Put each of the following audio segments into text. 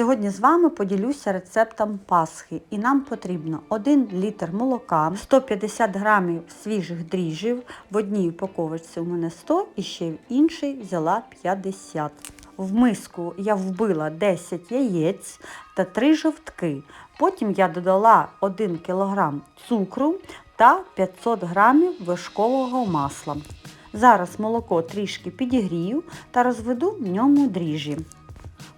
Сьогодні з вами поділюся рецептом пасхи. І нам потрібно 1 літр молока, 150 грамів свіжих дріжджів. В одній упаковочці у мене 100 і ще в іншій взяла 50. В миску я вбила 10 яєць та 3 жовтки. Потім я додала 1 кг цукру та 500 грамів вершкового масла. Зараз молоко трішки підігрію та розведу в ньому дріжджі.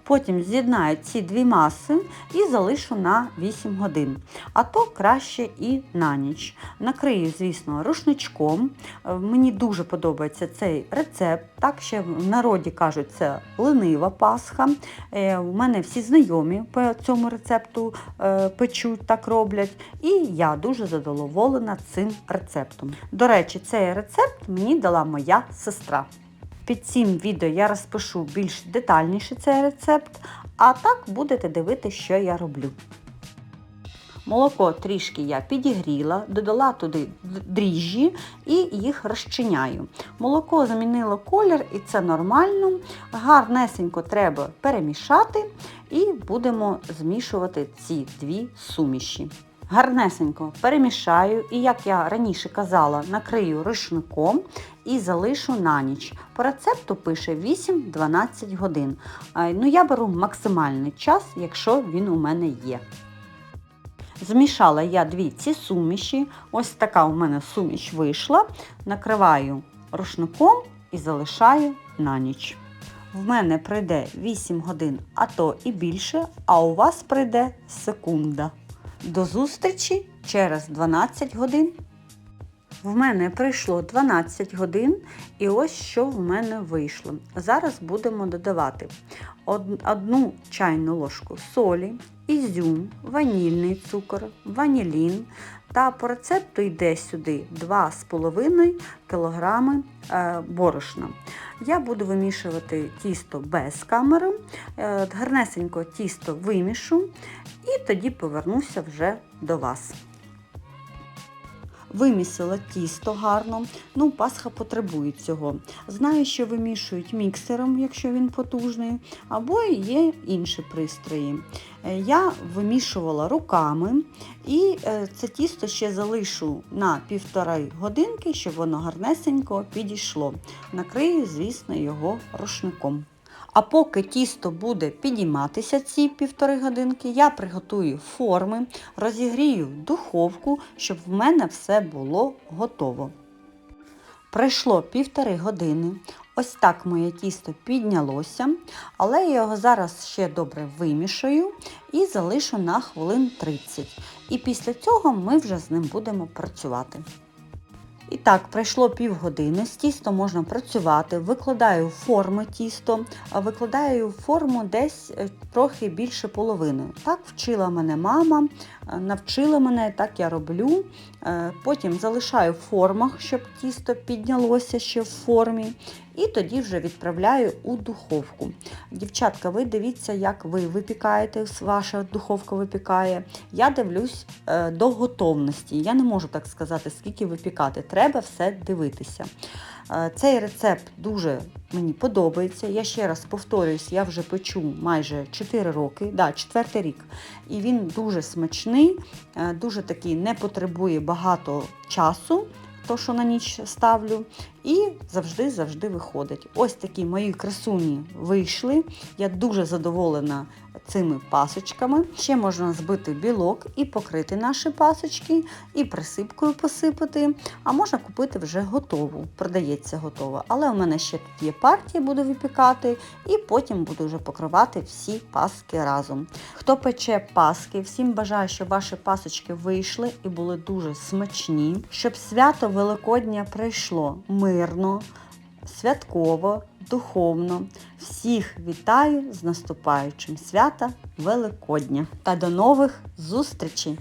Потім з'єднаю ці дві маси і залишу на 8 годин. А то краще і на ніч. Накрию, звісно, рушничком. Е, Мені дуже подобається цей рецепт. Так ще в народі кажуть, це ленива пасха. Е, У мене всі знайомі по цьому рецепту е, печуть, так роблять. І я дуже задоволена цим рецептом. До речі, цей рецепт мені дала моя сестра. Під цим відео я розпишу більш детальніше цей рецепт, а так будете дивитися, що я роблю. Молоко трішки я підігріла, додала туди дріжджі і їх розчиняю. Молоко замінило колір і це нормально. Гарнесенько треба перемішати і будемо змішувати ці дві суміші. Гарнесенько перемішаю і, як я раніше казала, накрию рушником і залишу на ніч. По рецепту пише 8-12 годин. Е, Ну, я беру максимальний час, якщо він у мене є. Змішала я дві ці суміші. Ось така у мене суміш вийшла. Накриваю рушником і залишаю на ніч. В мене пройде 8 годин, а то і більше, а у вас прийде секунда. До зустрічі через 12 годин. В мене прийшло 12 годин, і ось що в мене вийшло. Зараз будемо додавати од- одну чайну ложку солі, ізюм, ванільний цукор, ванілін. Та по рецепту йде сюди 2,5 кг е, борошна. Я буду вимішувати тісто без камери, е, гарнесенько тісто вимішу і тоді повернуся вже до вас. Вимісила тісто гарно. Ну, Пасха потребує цього. Знаю, що вимішують міксером, якщо він потужний, або є інші пристрої. Е, Я вимішувала руками і е, це тісто ще залишу на півтори годинки, щоб воно гарнесенько підійшло. Накрию, звісно, його рушником. А поки тісто буде підійматися ці півтори годинки, я приготую форми, розігрію духовку, щоб в мене все було готово. Пройшло півтори години. Ось так моє тісто піднялося, але я його зараз ще добре вимішаю і залишу на хвилин 30. І після цього ми вже з ним будемо працювати. І так, пройшло півгодини, з тісто можна працювати, викладаю форми тісто, а викладаю форму десь е, трохи більше половини. Так вчила мене мама, е, навчила мене, так я роблю. Е, Потім залишаю в формах, щоб тісто піднялося ще в формі. І тоді вже відправляю у духовку. Дівчатка, ви дивіться, як ви випікаєте, ваша духовка випікає. Я дивлюсь е, до готовності. Я не можу так сказати, скільки випікати. Треба все дивитися. Е, Цей рецепт дуже мені подобається. Я ще раз повторююсь, я вже печу майже 4 роки, да, 4 рік. І він дуже смачний, е, дуже такий не потребує багато часу то, що на ніч ставлю, і завжди-завжди виходить. Ось такі мої красуні вийшли. Я дуже задоволена цими пасочками. Ще можна збити білок і покрити наші пасочки, і присипкою посипати. А можна купити вже готову. Продається готова. Але у мене ще тут є партія, буду випікати, і потім буду вже покривати всі паски разом. Хто пече паски, всім бажаю, щоб ваші пасочки вийшли і були дуже смачні, щоб свято Великодня прийшло мирно, святково, духовно. Всіх вітаю з наступаючим свята Великодня та до нових зустрічей!